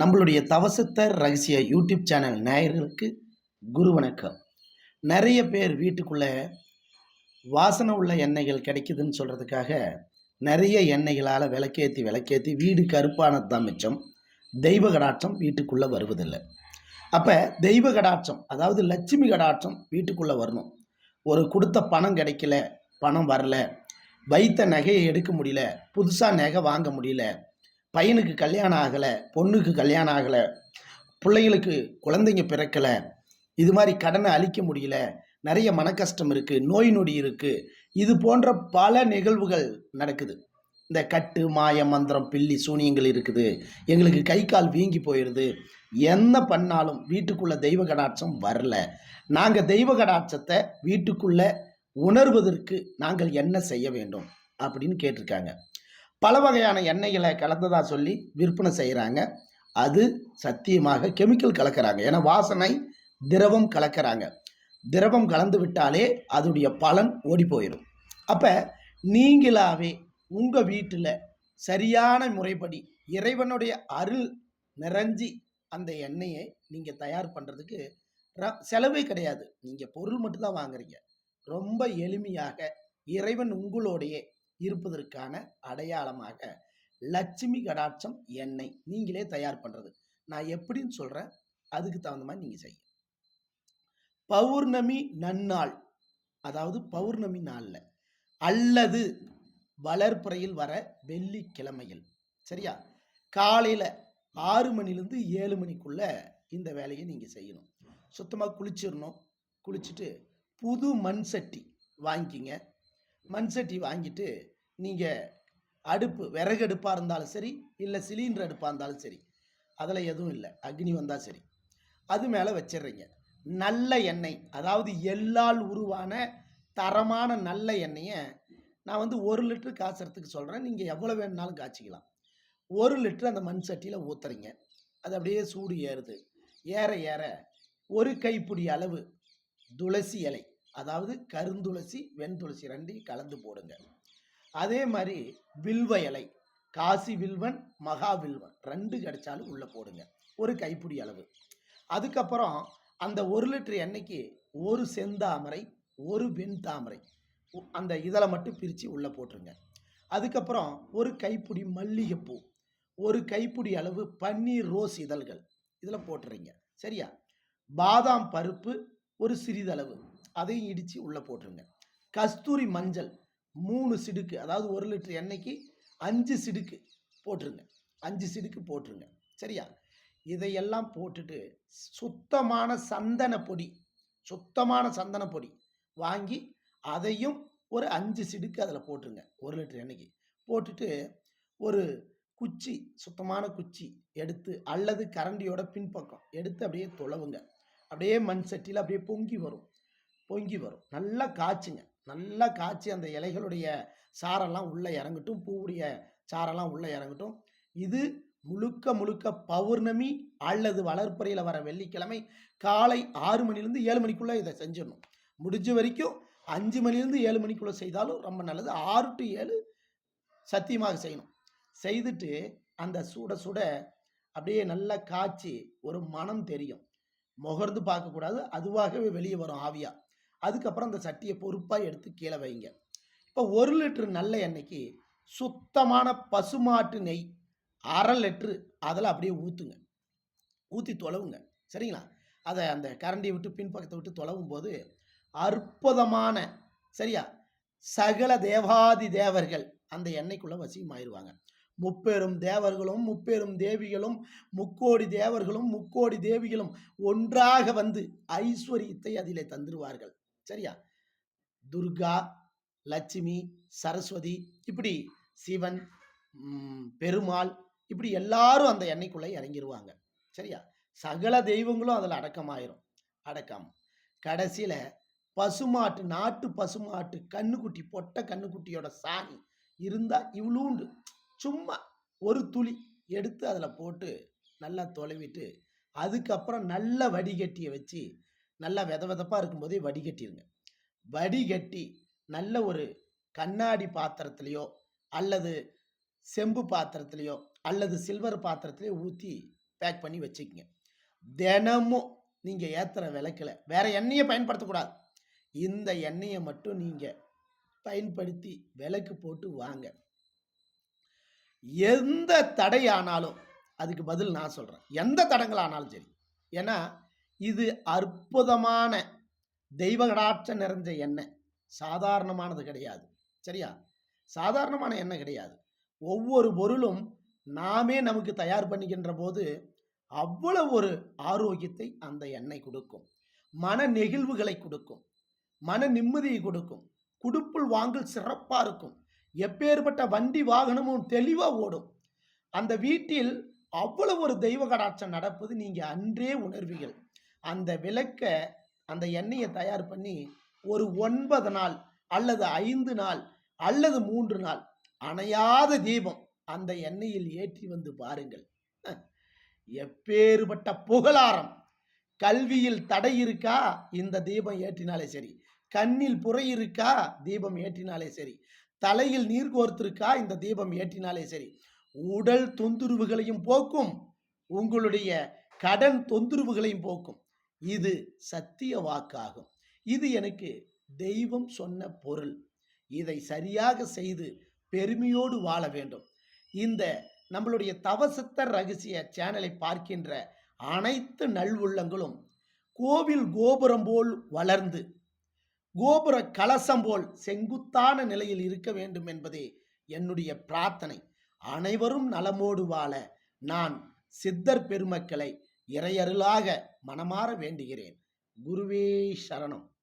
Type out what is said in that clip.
நம்மளுடைய தவசத்தர் ரகசிய YouTube channel நேயர்களுக்கு குரு வணக்கம். நிறைய பேர் வீட்டுக்குள்ளே வாசனை உள்ள எண்ணெய்கள் கிடைக்குதுன்னு சொல்கிறதுக்காக நிறைய எண்ணெய்களால் விளக்கேற்றி விளக்கேற்றி வீடு கருப்பானது தான் மிச்சம். தெய்வ கடாட்சம் வீட்டுக்குள்ளே வருவதில்லை. அப்போ தெய்வ கடாட்சம் அதாவது லட்சுமி கடாட்சம் வீட்டுக்குள்ளே வரணும். ஒரு கொடுத்த பணம் கிடைக்கல பணம் வரல வைத்த நகையை எடுக்க முடியல புதுசாக நகை வாங்க முடியல பையனுக்கு கல்யாணம் ஆகலை பொண்ணுக்கு கல்யாணம் ஆகலை பிள்ளைங்களுக்கு குழந்தைங்க பிறக்கலை இது மாதிரி கடனை அழிக்க முடியல நிறைய மனக்கஷ்டம் இருக்குது நோய் நொடி இருக்குது இது போன்ற பல நிகழ்வுகள் நடக்குது. இந்த கட்டு மாய மந்திரம் பில்லி சூனியங்கள் இருக்குது. எங்களுக்கு கை கால் வீங்கி போயிடுது என்ன பண்ணாலும் வீட்டுக்குள்ளே தெய்வ கடாட்சம் வரல. நாங்கள் தெய்வ கடாட்சத்தை வீட்டுக்குள்ளே உணர்வதற்கு நாங்கள் என்ன செய்ய வேண்டும்? அப்படின்னு கேட்டிருக்காங்க. பல வகையான எண்ணெய்களை கலந்ததாக சொல்லி விற்பனை செய்கிறாங்க அது சத்தியமாக கெமிக்கல் கலக்கிறாங்க. ஏன்னா வாசனை திரவம் கலக்கிறாங்க. திரவம் கலந்து விட்டாலே அதோடைய பலன் ஓடி போயிடும் அப்போ நீங்களாவே உங்கள் வீட்டில் சரியான முறைப்படி இறைவனுடைய அருள் நிறைஞ்சி அந்த எண்ணெயை நீங்கள் தயார் பண்ணுறதுக்கு ர- செலவே கிடையாது. நீங்கள் பொருள் மட்டும்தான் வாங்குறீங்க. ரொம்ப எளிமையாக இறைவன் உங்களோடையே இருப்பதற்கான அடையாளமாக லட்சுமி கடாட்சம் எண்ணெய் நீங்களே தயார் பண்ணுறது நான் எப்படின்னு சொல்கிறேன் அதுக்கு தகுந்த மாதிரி நீங்கள் செய்ய பௌர்ணமி நன்னாள். அதாவது பௌர்ணமி நாளில் அல்லது வளர்ப்புறையில் வர வெள்ளிக்கிழமையில். சரியா? காலையில் ஆறு மணிலேருந்து ஏழு மணிக்குள்ள இந்த வேலையை நீங்கள் செய்யணும். சுத்தமாக குளிச்சிடணும். குளிச்சுட்டு புது மண் சட்டி வாங்கிக்கிங்க. மண் சட்டி வாங்கிட்டு நீங்கள் அடுப்பு விறகு அடுப்பாக இருந்தாலும் சரி இல்லை சிலிண்டர் அடுப்பாக இருந்தாலும் சரி அதில் எதுவும் இல்லை. அக்னி வந்தால் சரி. அது மேலே வச்சிடுறீங்க. நல்ல எண்ணெய் அதாவது எல்லால் உருவான தரமான நல்ல எண்ணெயை நான் வந்து ஒரு லிட்டர் காய்ச்சறதுக்கு சொல்கிறேன் நீங்கள் எவ்வளோ வேணுனாலும் காய்ச்சிக்கலாம். ஒரு லிட்டர் அந்த மண் சட்டியில் ஊற்றுறீங்க அது அப்படியே சூடு ஏறுது. ஏற ஏற ஒரு கைப்பிடி அளவு துளசி இலை. அதாவது கருந்துளசி வெண்துளசி ரெண்டையும் கலந்து போடுங்க. அதே மாதிரி வில்வ இலை காசி வில்வன் மகா வில்வன் ரெண்டு கிடைச்சாலும் உள்ளே போடுங்க. ஒரு கைப்பிடி அளவு. அதுக்கப்புறம் அந்த ஒரு லிட்டர் எண்ணெய்க்கு ஒரு செந்தாமரை ஒரு வெண் தாமரை அந்த இதழை மட்டும் பிரித்து உள்ளே போட்டுருங்க. அதுக்கப்புறம் ஒரு கைப்பிடி மல்லிகைப்பூ ஒரு கைப்பிடி அளவு பன்னீர் ரோஸ் இதழ்கள். இதில் போட்டுறீங்க. சரியா? பாதாம் பருப்பு ஒரு சிறிதளவு. அதையும் இடித்து உள்ளே போட்டுருங்க. கஸ்தூரி மஞ்சள் மூணு சிடுக்கு அதாவது ஒரு லிட்டர் எண்ணெய்க்கு அஞ்சு சிடுக்கு போட்டுருங்க. அஞ்சு சிடுக்கு போட்டுருங்க. சரியா? இதையெல்லாம் போட்டுட்டு சுத்தமான சந்தன பொடி சுத்தமான சந்தன பொடி வாங்கி அதையும் ஒரு அஞ்சு சிடுக்கு அதில் போட்டுருங்க. ஒரு லிட்டர் எண்ணெய்க்கு. போட்டுட்டு ஒரு குச்சி சுத்தமான குச்சி எடுத்து அல்லது கரண்டியோட பின்பக்கம் எடுத்து அப்படியே துளவுங்க அப்படியே மண் சட்டியில் அப்படியே பொங்கி வரும். பொங்கி வரும். நல்லா காய்ச்சுங்க. நல்லா காய்ச்சி அந்த இலைகளுடைய சாரெல்லாம் உள்ளே இறங்கட்டும். பூவுடைய சாரெல்லாம் உள்ளே இறங்கட்டும். இது முழுக்க முழுக்க பௌர்ணமி அல்லது வளர்ப்பறையில் வர வெள்ளிக்கிழமை காலை ஆறு மணிலேருந்து ஏழு மணிக்குள்ளே இதை செஞ்சிடணும். முடிஞ்ச வரைக்கும் அஞ்சு மணிலேருந்து ஏழு மணிக்குள்ளே செய்தாலும் ரொம்ப நல்லது. ஆறு டு ஏழு சத்தியமாக செய்யணும். செய்துட்டு அந்த சுட சுட அப்படியே நல்லா காய்ச்சி ஒரு மனம் தெரியும். முகர்ந்து பார்க்கக்கூடாது. அதுவாகவே வெளியே வரும் ஆவியா. அதுக்கப்புறம் அந்த சட்டியை பொறுப்பாக எடுத்து கீழே வைங்க. இப்போ ஒரு லிட்டரு நல்ல எண்ணெய்க்கு சுத்தமான பசுமாட்டு நெய் அரை லிட்ரு அதில் அப்படியே ஊற்றுங்க ஊற்றி தொலவுங்க. சரிங்களா? அதை அந்த கரண்டியை விட்டு பின்பக்கத்தை விட்டு தொலவும் போது அற்புதமான சரியா? சகல தேவாதி தேவர்கள் அந்த எண்ணெய்க்குள்ளே வசியமாயிருவாங்க. முப்பெரும் தேவர்களும் முப்பெரும் தேவிகளும் முக்கோடி தேவர்களும் முக்கோடி தேவிகளும் ஒன்றாக வந்து ஐஸ்வர்யத்தை அதிலே தந்துருவார்கள். சரியா? துர்கா லட்சுமி சரஸ்வதி இப்படி சிவன் பெருமாள் இப்படி எல்லாரும் அந்த எண்ணெய்க்குள்ளே இறங்கிருவாங்க. சரியா? சகல தெய்வங்களும் அதில் அடக்கமாயிரும். அடக்கம். கடைசியில் பசுமாட்டு நாட்டு பசுமாட்டு கண்ணுக்குட்டி பொட்டை கண்ணுக்குட்டியோட சாணி இருந்தால் இவ்வளூண்டு சும்மா ஒரு துளி எடுத்து அதில் போட்டு நல்லா தொலைவிட்டு அதுக்கப்புறம் நல்ல வடிகட்டியை வச்சு நல்லா வித விதப்பாக இருக்கும்போதே வடிகட்டிடுங்க வடிகட்டி நல்ல ஒரு கண்ணாடி பாத்திரத்துலேயோ அல்லது செம்பு பாத்திரத்துலேயோ அல்லது சில்வர் பாத்திரத்துலேயோ ஊற்றி பேக் பண்ணி வச்சுக்கோங்க. தினமும் நீங்கள் ஏற்றுற விளக்கில் வேறு எண்ணெயை பயன்படுத்தக்கூடாது. இந்த எண்ணெயை மட்டும் நீங்கள் பயன்படுத்தி விளக்கு போட்டு வாங்க. எந்த தடை ஆனாலும் அதுக்கு பதில் நான் சொல்கிறேன் எந்த தடங்கள் ஆனாலும் சரி. ஏன்னா இது அற்புதமான தெய்வகடாட்சம் நிறைஞ்ச எண்ணெய். சாதாரணமானது கிடையாது. சரியா? சாதாரணமான எண்ணெய் கிடையாது. ஒவ்வொரு பொருளும் நாமே நமக்கு தயார் பண்ணிக்கின்ற போது அவ்வளவு ஒரு ஆரோக்கியத்தை அந்த எண்ணெய் கொடுக்கும். மன நெகிழ்வுகளை கொடுக்கும். மன நிம்மதியை கொடுக்கும். குடுப்புள் வாங்கல் சிறப்பாக இருக்கும். எப்பேற்பட்ட வண்டி வாகனமும் தெளிவாக ஓடும். அந்த வீட்டில் அவ்வளவு ஒரு தெய்வ கடாட்சம் நடப்பது நீங்கள் அன்றே உணர்வீர்கள். அந்த விளக்க அந்த எண்ணெயை தயார் பண்ணி ஒரு ஒன்பது நாள் அல்லது ஐந்து நாள் அல்லது மூன்று நாள் அணையாத தீபம் அந்த எண்ணெயில் ஏற்றி வந்து பாருங்கள். எப்பேறுபட்ட புகழாரம். கல்வியில் தடை இருக்கா? இந்த தீபம் ஏற்றினாலே சரி. கண்ணில் புறை இருக்கா? தீபம் ஏற்றினாலே சரி. தலையில் நீர் கோர்த்திருக்கா? இந்த தீபம் ஏற்றினாலே சரி. உடல் தொந்தரவுகளையும் போக்கும். உங்களுடைய கடன் தொந்தரவுகளையும் போக்கும். இது சத்திய வாக்காகும். இது எனக்கு தெய்வம் சொன்ன பொருள். இதை சரியாக செய்து பெருமையோடு வாழ வேண்டும். இந்த நம்மளுடைய தவசத்த ரகசிய சேனலை பார்க்கின்ற அனைத்து நல்வுள்ளங்களும் கோவில் கோபுரம் போல் வளர்ந்து கோபுர கலசம் போல் செங்குத்தான நிலையில் இருக்க வேண்டும் என்பதே என்னுடைய பிரார்த்தனை. அனைவரும் நலமோடு வாழ நான் சித்தர் பெருமக்களை இறையருளாக மனமாற வேண்டுகிறேன். குருவே சரணம்.